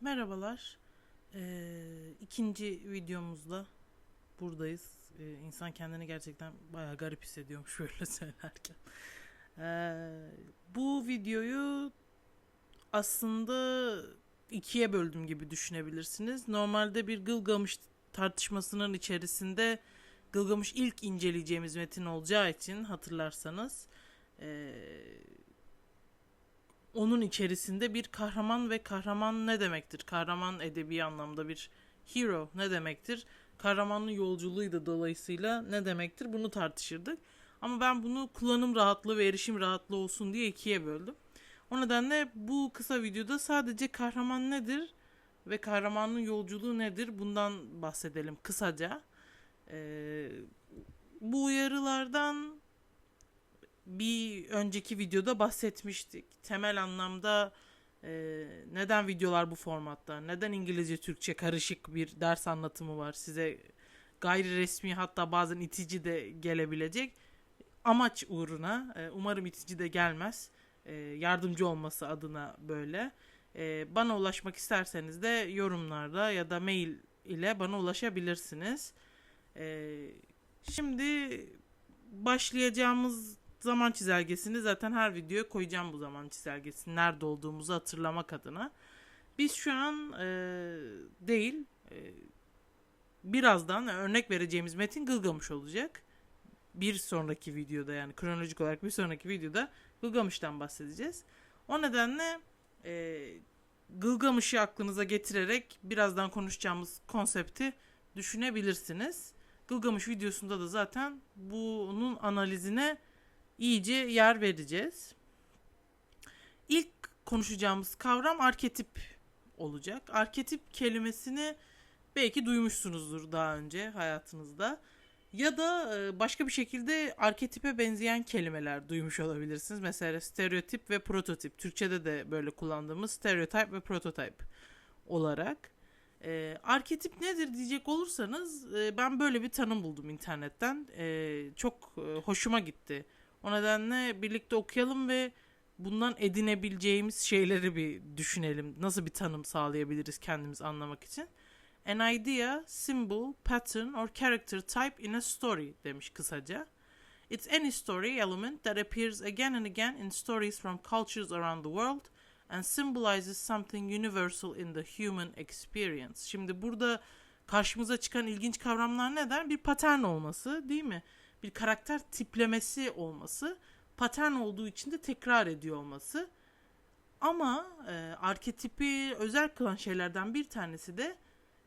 Merhabalar. Ee, ikinci videomuzda buradayız. Ee, insan kendini gerçekten bayağı garip hissediyormuş böyle söylerken. Ee, bu videoyu aslında ikiye böldüm gibi düşünebilirsiniz. Normalde bir Gılgamış tartışmasının içerisinde Gılgamış ilk inceleyeceğimiz metin olacağı için hatırlarsanız ee, onun içerisinde bir kahraman ve kahraman ne demektir? Kahraman edebi anlamda bir hero ne demektir? Kahramanın yolculuğuydu dolayısıyla ne demektir? Bunu tartışırdık. Ama ben bunu kullanım rahatlığı ve erişim rahatlığı olsun diye ikiye böldüm. O nedenle bu kısa videoda sadece kahraman nedir ve kahramanın yolculuğu nedir bundan bahsedelim kısaca. Ee, bu uyarılardan bir önceki videoda bahsetmiştik. Temel anlamda e, neden videolar bu formatta, neden İngilizce Türkçe karışık bir ders anlatımı var? Size gayri resmi hatta bazen itici de gelebilecek. Amaç uğruna e, umarım itici de gelmez. E, yardımcı olması adına böyle. E, bana ulaşmak isterseniz de yorumlarda ya da mail ile bana ulaşabilirsiniz. E, şimdi başlayacağımız zaman çizelgesini zaten her videoya koyacağım bu zaman çizelgesini nerede olduğumuzu hatırlamak adına. Biz şu an e, değil e, birazdan örnek vereceğimiz metin Gılgamış olacak. Bir sonraki videoda yani kronolojik olarak bir sonraki videoda Gılgamış'tan bahsedeceğiz. O nedenle e, Gılgamış'ı aklınıza getirerek birazdan konuşacağımız konsepti düşünebilirsiniz. Gılgamış videosunda da zaten bunun analizine iyice yer vereceğiz. İlk konuşacağımız kavram arketip olacak. Arketip kelimesini belki duymuşsunuzdur daha önce hayatınızda. Ya da e, başka bir şekilde arketipe benzeyen kelimeler duymuş olabilirsiniz. Mesela stereotip ve prototip. Türkçe'de de böyle kullandığımız stereotip ve prototip olarak. E, arketip nedir diyecek olursanız e, ben böyle bir tanım buldum internetten. E, çok e, hoşuma gitti. O nedenle birlikte okuyalım ve bundan edinebileceğimiz şeyleri bir düşünelim. Nasıl bir tanım sağlayabiliriz kendimiz anlamak için. An idea, symbol, pattern or character type in a story demiş kısaca. It's any story element that appears again and again in stories from cultures around the world and symbolizes something universal in the human experience. Şimdi burada karşımıza çıkan ilginç kavramlar neden? Bir patern olması değil mi? Bir karakter tiplemesi olması, patern olduğu için de tekrar ediyor olması. Ama e, arketipi özel kılan şeylerden bir tanesi de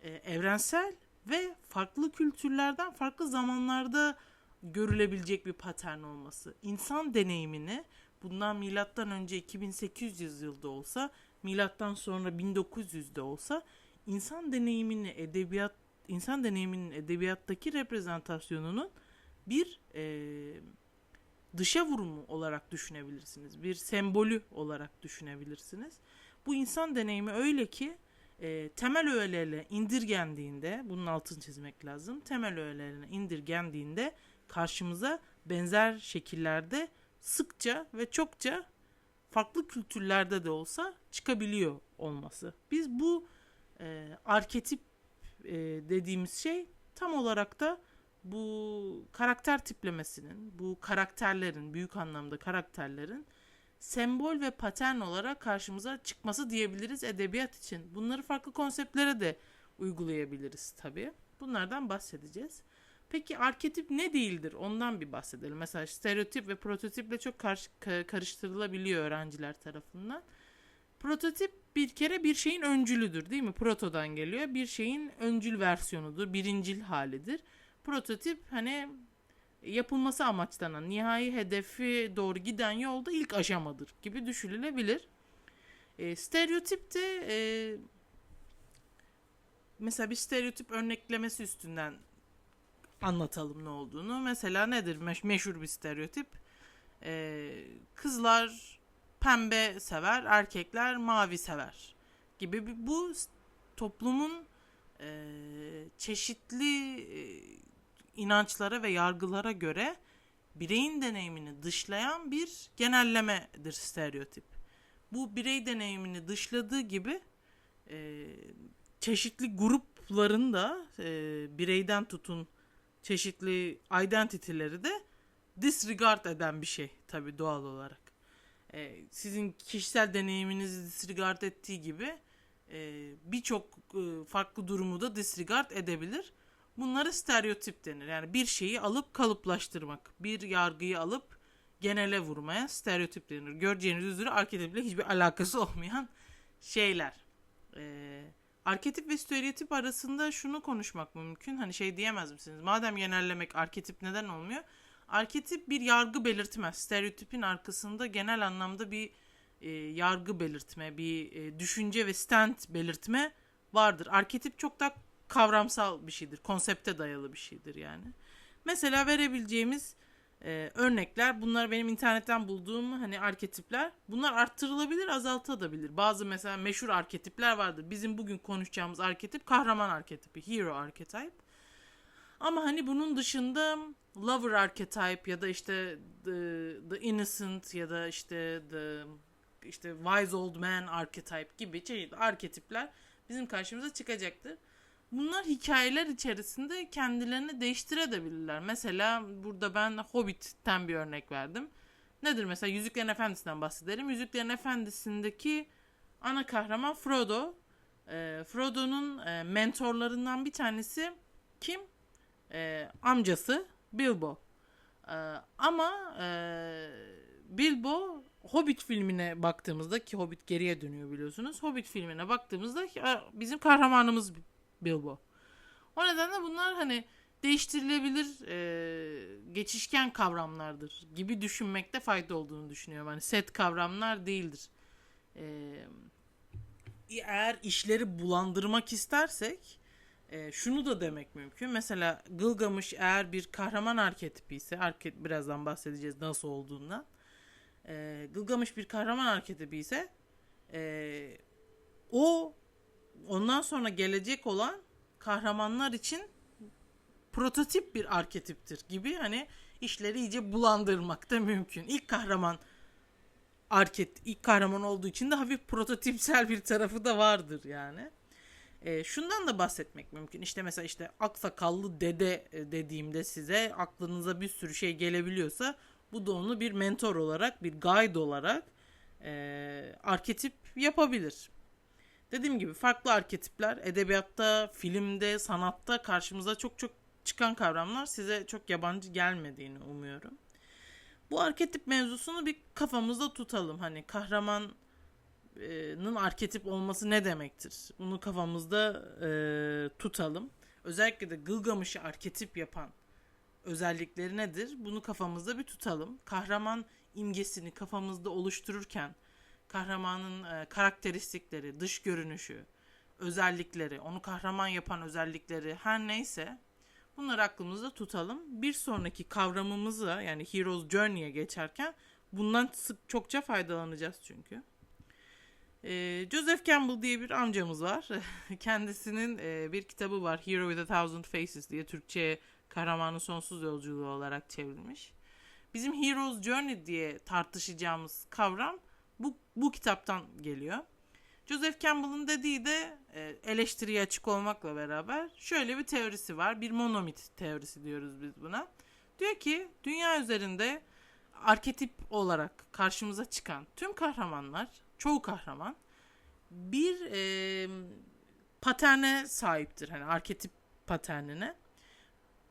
e, evrensel ve farklı kültürlerden farklı zamanlarda görülebilecek bir patern olması. İnsan deneyimini bundan milattan önce 2800 yılda olsa, milattan sonra 1900'de olsa insan deneyimini edebiyat insan deneyiminin edebiyattaki reprezentasyonunun bir e, dışa vurumu olarak düşünebilirsiniz. Bir sembolü olarak düşünebilirsiniz. Bu insan deneyimi öyle ki e, temel öğelerle indirgendiğinde, bunun altını çizmek lazım. Temel öğelerine indirgendiğinde karşımıza benzer şekillerde sıkça ve çokça farklı kültürlerde de olsa çıkabiliyor olması. Biz bu e, arketip e, dediğimiz şey tam olarak da bu karakter tiplemesinin, bu karakterlerin, büyük anlamda karakterlerin sembol ve patern olarak karşımıza çıkması diyebiliriz edebiyat için. Bunları farklı konseptlere de uygulayabiliriz tabii. Bunlardan bahsedeceğiz. Peki arketip ne değildir? Ondan bir bahsedelim. Mesela stereotip ve prototiple çok karşı, karıştırılabiliyor öğrenciler tarafından. Prototip bir kere bir şeyin öncülüdür değil mi? Protodan geliyor. Bir şeyin öncül versiyonudur, birincil halidir prototip hani yapılması amaçlanan nihai hedefi doğru giden yolda ilk aşamadır gibi düşünülebilir. E, stereotip de e, mesela bir stereotip örneklemesi üstünden anlatalım ne olduğunu. Mesela nedir meş- meşhur bir stereotip? E, kızlar pembe sever, erkekler mavi sever gibi bu toplumun e, çeşitli e, inançlara ve yargılara göre bireyin deneyimini dışlayan bir genellemedir stereotip. Bu birey deneyimini dışladığı gibi e, çeşitli grupların da e, bireyden tutun çeşitli identity'leri de disregard eden bir şey tabii doğal olarak. E, sizin kişisel deneyiminizi disregard ettiği gibi e, birçok e, farklı durumu da disregard edebilir. Bunlara stereotip denir. Yani bir şeyi alıp kalıplaştırmak. Bir yargıyı alıp genele vurmaya stereotip denir. Göreceğiniz üzere arketiple hiçbir alakası olmayan şeyler. Ee, arketip ve stereotip arasında şunu konuşmak mümkün. Hani şey diyemez misiniz? Madem genellemek arketip neden olmuyor? Arketip bir yargı belirtmez. Stereotipin arkasında genel anlamda bir e, yargı belirtme, bir e, düşünce ve stand belirtme vardır. Arketip çok da kavramsal bir şeydir. Konsepte dayalı bir şeydir yani. Mesela verebileceğimiz e, örnekler bunlar benim internetten bulduğum hani arketipler. Bunlar arttırılabilir, azaltılabilir. Bazı mesela meşhur arketipler vardır. Bizim bugün konuşacağımız arketip kahraman arketipi, hero archetype. Ama hani bunun dışında lover archetype ya da işte the, the innocent ya da işte the işte wise old man archetype gibi çeşitli arketipler bizim karşımıza çıkacaktır. Bunlar hikayeler içerisinde kendilerini değiştirebilirler. Mesela burada ben Hobbit'ten bir örnek verdim. Nedir mesela Yüzüklerin Efendisi'nden bahsedelim. Yüzüklerin Efendisi'ndeki ana kahraman Frodo. E, Frodo'nun e, mentorlarından bir tanesi kim? E, amcası Bilbo. E, ama e, Bilbo Hobbit filmine baktığımızda ki Hobbit geriye dönüyor biliyorsunuz. Hobbit filmine baktığımızda bizim kahramanımız Bilbo. O nedenle bunlar hani değiştirilebilir e, geçişken kavramlardır gibi düşünmekte fayda olduğunu düşünüyorum. Hani set kavramlar değildir. E, eğer işleri bulandırmak istersek e, şunu da demek mümkün. Mesela Gılgamış eğer bir kahraman arketipi ise arket birazdan bahsedeceğiz nasıl olduğundan. E, Gılgamış bir kahraman arketipi ise e, o ondan sonra gelecek olan kahramanlar için prototip bir arketiptir gibi hani işleri iyice bulandırmak da mümkün. İlk kahraman arket ilk kahraman olduğu için de hafif prototipsel bir tarafı da vardır yani. E, şundan da bahsetmek mümkün. İşte mesela işte aksakallı dede e, dediğimde size aklınıza bir sürü şey gelebiliyorsa bu da onu bir mentor olarak, bir guide olarak e, arketip yapabilir. Dediğim gibi farklı arketipler edebiyatta, filmde, sanatta karşımıza çok çok çıkan kavramlar size çok yabancı gelmediğini umuyorum. Bu arketip mevzusunu bir kafamızda tutalım. Hani kahramanın arketip olması ne demektir? Bunu kafamızda e, tutalım. Özellikle de Gılgamış'ı arketip yapan özellikleri nedir? Bunu kafamızda bir tutalım. Kahraman imgesini kafamızda oluştururken kahramanın e, karakteristikleri, dış görünüşü, özellikleri, onu kahraman yapan özellikleri her neyse bunları aklımızda tutalım. Bir sonraki kavramımıza yani Hero's Journey'e geçerken bundan sık çokça faydalanacağız çünkü. E, Joseph Campbell diye bir amcamız var. Kendisinin e, bir kitabı var Hero with a Thousand Faces diye Türkçe'ye kahramanın sonsuz yolculuğu olarak çevrilmiş. Bizim Hero's Journey diye tartışacağımız kavram bu, bu kitaptan geliyor. Joseph Campbell'ın dediği de e, eleştiriye açık olmakla beraber şöyle bir teorisi var. Bir monomit teorisi diyoruz biz buna. Diyor ki dünya üzerinde arketip olarak karşımıza çıkan tüm kahramanlar, çoğu kahraman bir e, paterne sahiptir. Hani arketip paternine.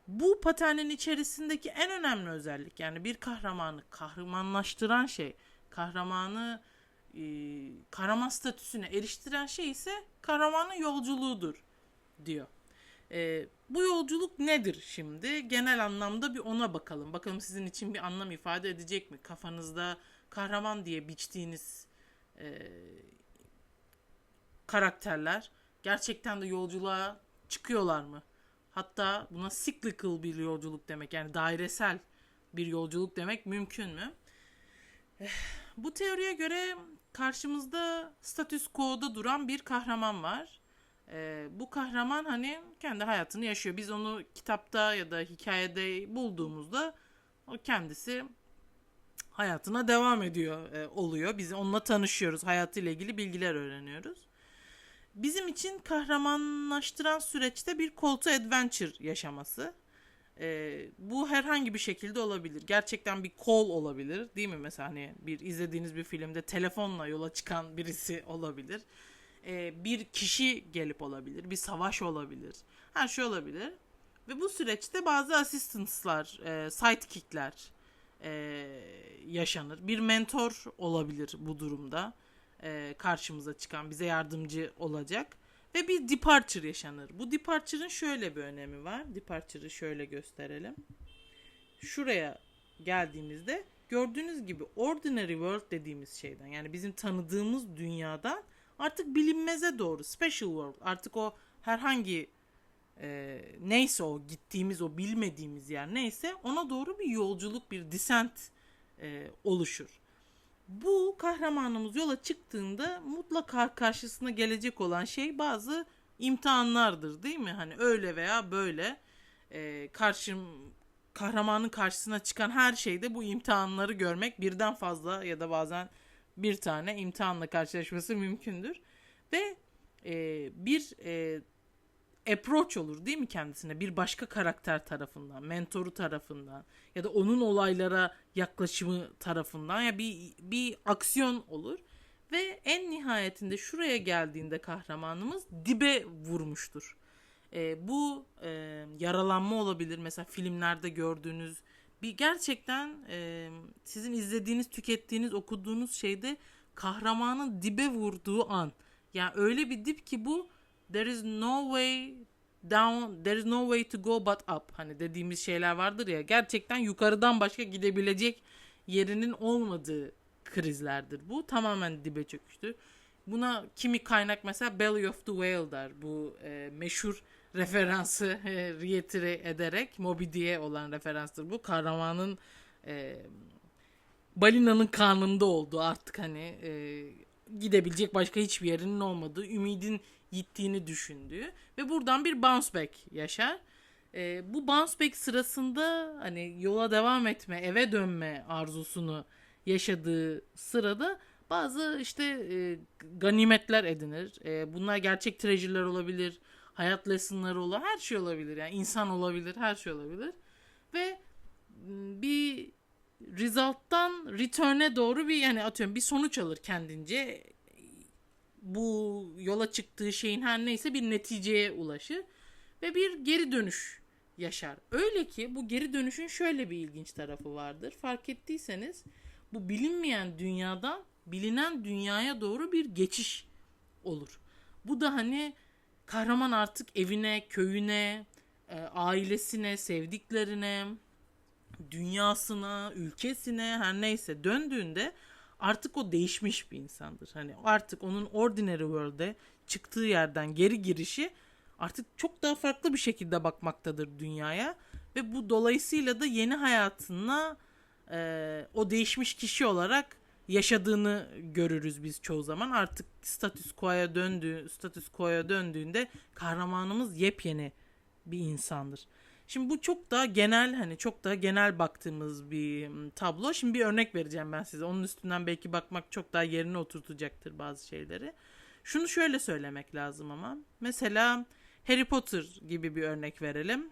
Bu paternin içerisindeki en önemli özellik yani bir kahramanı kahramanlaştıran şey kahramanı e, kahraman statüsüne eriştiren şey ise kahramanın yolculuğudur diyor. E, bu yolculuk nedir şimdi? Genel anlamda bir ona bakalım. Bakalım sizin için bir anlam ifade edecek mi? Kafanızda kahraman diye biçtiğiniz e, karakterler gerçekten de yolculuğa çıkıyorlar mı? Hatta buna cyclical bir yolculuk demek yani dairesel bir yolculuk demek mümkün mü? Bu teoriye göre karşımızda status quo'da duran bir kahraman var. Ee, bu kahraman hani kendi hayatını yaşıyor. Biz onu kitapta ya da hikayede bulduğumuzda o kendisi hayatına devam ediyor e, oluyor. Biz onunla tanışıyoruz. Hayatıyla ilgili bilgiler öğreniyoruz. bizim için kahramanlaştıran süreçte bir to adventure yaşaması. Ee, bu herhangi bir şekilde olabilir. Gerçekten bir call olabilir değil mi? Mesela hani bir izlediğiniz bir filmde telefonla yola çıkan birisi olabilir. Ee, bir kişi gelip olabilir. Bir savaş olabilir. Her şey olabilir. Ve bu süreçte bazı assistance'lar, e, sidekick'ler e, yaşanır. Bir mentor olabilir bu durumda. E, karşımıza çıkan, bize yardımcı olacak. Ve bir departure yaşanır. Bu departure'ın şöyle bir önemi var. Departure'ı şöyle gösterelim. Şuraya geldiğimizde gördüğünüz gibi ordinary world dediğimiz şeyden yani bizim tanıdığımız dünyadan artık bilinmeze doğru special world artık o herhangi e, neyse o gittiğimiz o bilmediğimiz yer neyse ona doğru bir yolculuk bir descent e, oluşur. Bu kahramanımız yola çıktığında mutlaka karşısına gelecek olan şey bazı imtihanlardır değil mi? Hani öyle veya böyle e, karşım kahramanın karşısına çıkan her şeyde bu imtihanları görmek birden fazla ya da bazen bir tane imtihanla karşılaşması mümkündür. Ve e, bir e, approach olur değil mi kendisine bir başka karakter tarafından, mentoru tarafından ya da onun olaylara yaklaşımı tarafından ya bir bir aksiyon olur ve en nihayetinde şuraya geldiğinde kahramanımız dibe vurmuştur. E, bu e, yaralanma olabilir mesela filmlerde gördüğünüz bir gerçekten e, sizin izlediğiniz, tükettiğiniz, okuduğunuz şeyde kahramanın dibe vurduğu an. Yani öyle bir dip ki bu there is no way down there is no way to go but up hani dediğimiz şeyler vardır ya gerçekten yukarıdan başka gidebilecek yerinin olmadığı krizlerdir. Bu tamamen dibe çöküştü. Buna kimi kaynak mesela Belly of the Whale der. Bu e, meşhur referansı e, reitire ederek Moby Dick'e olan referanstır bu. Kahramanın e, balinanın karnında olduğu artık hani e, gidebilecek başka hiçbir yerinin olmadığı, ümidin gittiğini düşündüğü ve buradan bir bounce back yaşar. E, bu bounce back sırasında hani yola devam etme, eve dönme arzusunu yaşadığı sırada bazı işte e, ganimetler edinir. E, bunlar gerçek treasure'ler olabilir, hayat lesson'ları olabilir, her şey olabilir. Yani insan olabilir, her şey olabilir. Ve bir result'tan return'e doğru bir yani atıyorum bir sonuç alır kendince bu yola çıktığı şeyin her neyse bir neticeye ulaşır ve bir geri dönüş yaşar. Öyle ki bu geri dönüşün şöyle bir ilginç tarafı vardır. Fark ettiyseniz bu bilinmeyen dünyadan bilinen dünyaya doğru bir geçiş olur. Bu da hani kahraman artık evine, köyüne, e, ailesine, sevdiklerine, dünyasına, ülkesine her neyse döndüğünde artık o değişmiş bir insandır. Hani artık onun ordinary world'e çıktığı yerden geri girişi artık çok daha farklı bir şekilde bakmaktadır dünyaya ve bu dolayısıyla da yeni hayatına e, o değişmiş kişi olarak yaşadığını görürüz biz çoğu zaman. Artık status quo'ya döndüğü, status quo'ya döndüğünde kahramanımız yepyeni bir insandır. Şimdi bu çok daha genel hani çok daha genel baktığımız bir tablo. Şimdi bir örnek vereceğim ben size. Onun üstünden belki bakmak çok daha yerine oturtacaktır bazı şeyleri. Şunu şöyle söylemek lazım ama. Mesela Harry Potter gibi bir örnek verelim.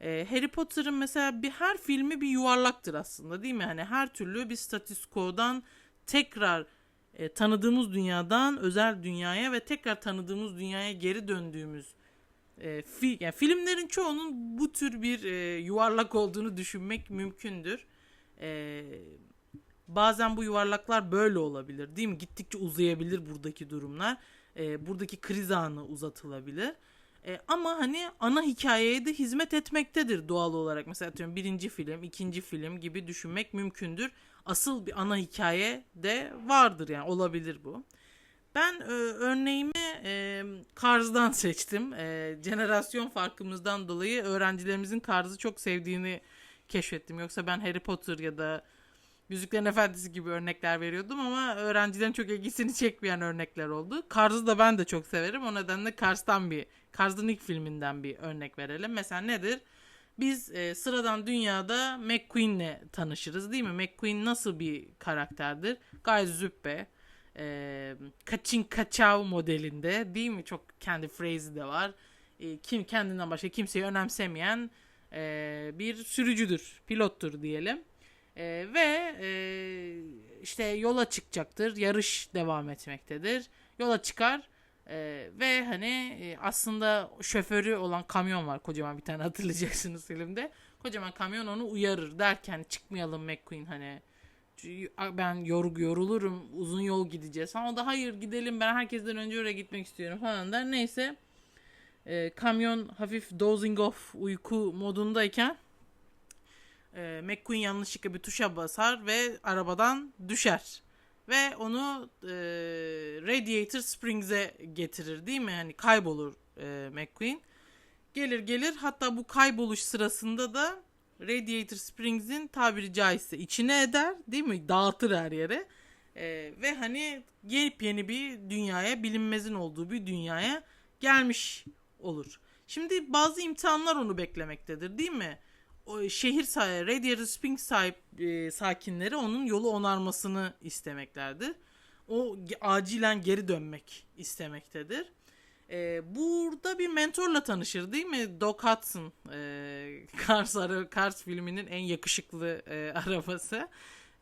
Ee, Harry Potter'ın mesela bir her filmi bir yuvarlaktır aslında değil mi? Hani her türlü bir status quo'dan tekrar e, tanıdığımız dünyadan özel dünyaya ve tekrar tanıdığımız dünyaya geri döndüğümüz e, fi, yani filmlerin çoğunun bu tür bir e, yuvarlak olduğunu düşünmek mümkündür. E, bazen bu yuvarlaklar böyle olabilir değil mi? Gittikçe uzayabilir buradaki durumlar. E, buradaki kriz anı uzatılabilir. E, ama hani ana hikayeye de hizmet etmektedir doğal olarak. Mesela atıyorum birinci film, ikinci film gibi düşünmek mümkündür. Asıl bir ana hikaye de vardır yani olabilir bu. Ben e, örneğimi e, Cars'dan seçtim. E, jenerasyon farkımızdan dolayı öğrencilerimizin Cars'ı çok sevdiğini keşfettim. Yoksa ben Harry Potter ya da Yüzüklerin Efendisi gibi örnekler veriyordum ama öğrencilerin çok ilgisini çekmeyen örnekler oldu. Cars'ı da ben de çok severim. O nedenle Cars'tan bir, Cars'ın ilk filminden bir örnek verelim. Mesela nedir? Biz e, sıradan dünyada McQueen'le tanışırız değil mi? McQueen nasıl bir karakterdir? Gayet züppe, e, kaçın kaçav modelinde değil mi? Çok kendi phrase'i de var. E, kim kendinden başka kimseyi önemsemeyen e, bir sürücüdür, pilottur diyelim. E, ve e, işte yola çıkacaktır, yarış devam etmektedir. Yola çıkar e, ve hani e, aslında şoförü olan kamyon var kocaman bir tane hatırlayacaksınız filmde. Kocaman kamyon onu uyarır derken çıkmayalım McQueen hani ben yor, yorulurum uzun yol gideceğiz. Ama da hayır gidelim ben herkesten önce oraya gitmek istiyorum falan der. Neyse e, kamyon hafif dozing off uyku modundayken e, McQueen yanlışlıkla bir tuşa basar ve arabadan düşer. Ve onu e, Radiator Springs'e getirir değil mi? Yani kaybolur e, McQueen. Gelir gelir hatta bu kayboluş sırasında da Radiator Springs'in tabiri caizse içine eder değil mi? Dağıtır her yere. E, ve hani yeni bir dünyaya bilinmezin olduğu bir dünyaya gelmiş olur. Şimdi bazı imtihanlar onu beklemektedir değil mi? O şehir sahibi, Radiator Springs sahip e, sakinleri onun yolu onarmasını istemeklerdir. O acilen geri dönmek istemektedir. E, burada bir mentorla tanışır değil mi? Doc Hudson. E, Cars, Cars filminin en yakışıklı e, arabası.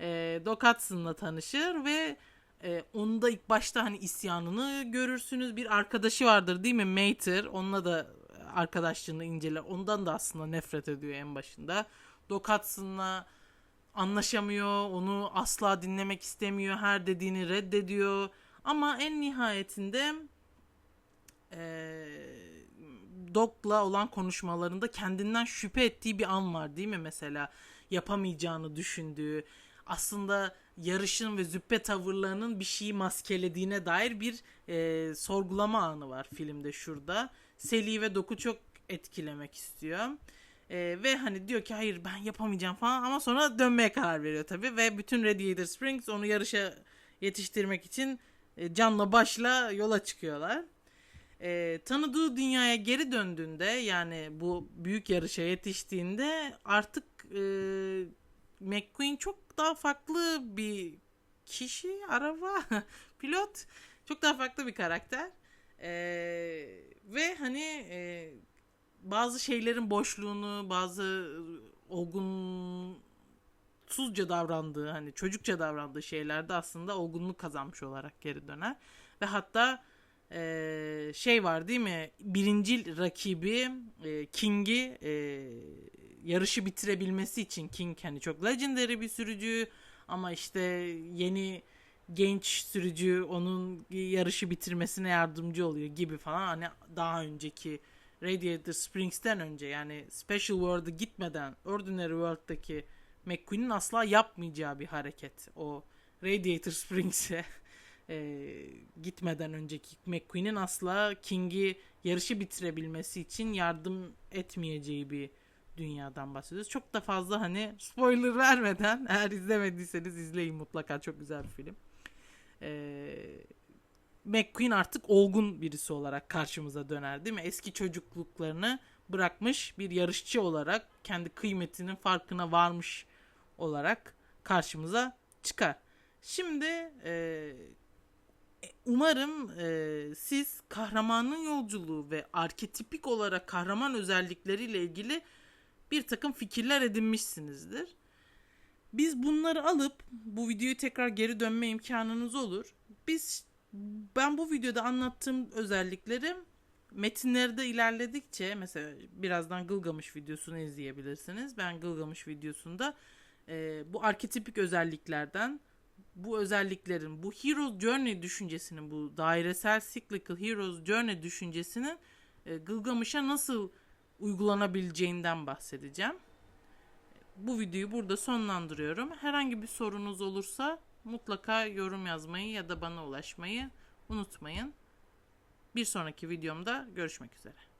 E, Doc Hudson'la tanışır ve e, onda ilk başta hani isyanını görürsünüz. Bir arkadaşı vardır değil mi? Mater. Onunla da arkadaşlığını inceler. Ondan da aslında nefret ediyor en başında. Doc Hudson'la anlaşamıyor. Onu asla dinlemek istemiyor. Her dediğini reddediyor. Ama en nihayetinde e, Doc'la olan konuşmalarında kendinden şüphe ettiği bir an var değil mi mesela? Yapamayacağını düşündüğü, aslında yarışın ve züppe tavırlarının bir şeyi maskelediğine dair bir e, sorgulama anı var filmde şurada. Seli ve Doc'u çok etkilemek istiyor. E, ve hani diyor ki hayır ben yapamayacağım falan ama sonra dönmeye karar veriyor tabii. Ve bütün Radiator Springs onu yarışa yetiştirmek için canla başla yola çıkıyorlar e, tanıdığı dünyaya geri döndüğünde yani bu büyük yarışa yetiştiğinde artık e, McQueen çok daha farklı bir kişi, araba, pilot. Çok daha farklı bir karakter. E, ve hani e, bazı şeylerin boşluğunu, bazı olgunsuzca davrandığı, hani çocukça davrandığı şeylerde aslında olgunluk kazanmış olarak geri döner. Ve hatta e, şey var değil mi? Birincil rakibi e, King'i e, yarışı bitirebilmesi için King hani çok legendary bir sürücü ama işte yeni genç sürücü onun yarışı bitirmesine yardımcı oluyor gibi falan hani daha önceki Radiator Springs'ten önce yani Special World'a gitmeden Ordinary World'daki McQueen'in asla yapmayacağı bir hareket o Radiator Springs'e e, gitmeden önceki McQueen'in asla King'i yarışı bitirebilmesi için yardım etmeyeceği bir dünyadan bahsediyoruz. Çok da fazla hani spoiler vermeden eğer izlemediyseniz izleyin mutlaka çok güzel bir film. Ee, McQueen artık olgun birisi olarak karşımıza döner değil mi? Eski çocukluklarını bırakmış bir yarışçı olarak kendi kıymetinin farkına varmış olarak karşımıza çıkar. Şimdi e, umarım e, siz kahramanın yolculuğu ve arketipik olarak kahraman özellikleriyle ilgili bir takım fikirler edinmişsinizdir. Biz bunları alıp bu videoyu tekrar geri dönme imkanınız olur. Biz ben bu videoda anlattığım özellikleri metinlerde ilerledikçe mesela birazdan Gılgamış videosunu izleyebilirsiniz. Ben Gılgamış videosunda e, bu arketipik özelliklerden bu özelliklerin, bu Hero's Journey düşüncesinin, bu dairesel Cyclical Hero's Journey düşüncesinin e, Gılgamış'a nasıl uygulanabileceğinden bahsedeceğim. Bu videoyu burada sonlandırıyorum. Herhangi bir sorunuz olursa mutlaka yorum yazmayı ya da bana ulaşmayı unutmayın. Bir sonraki videomda görüşmek üzere.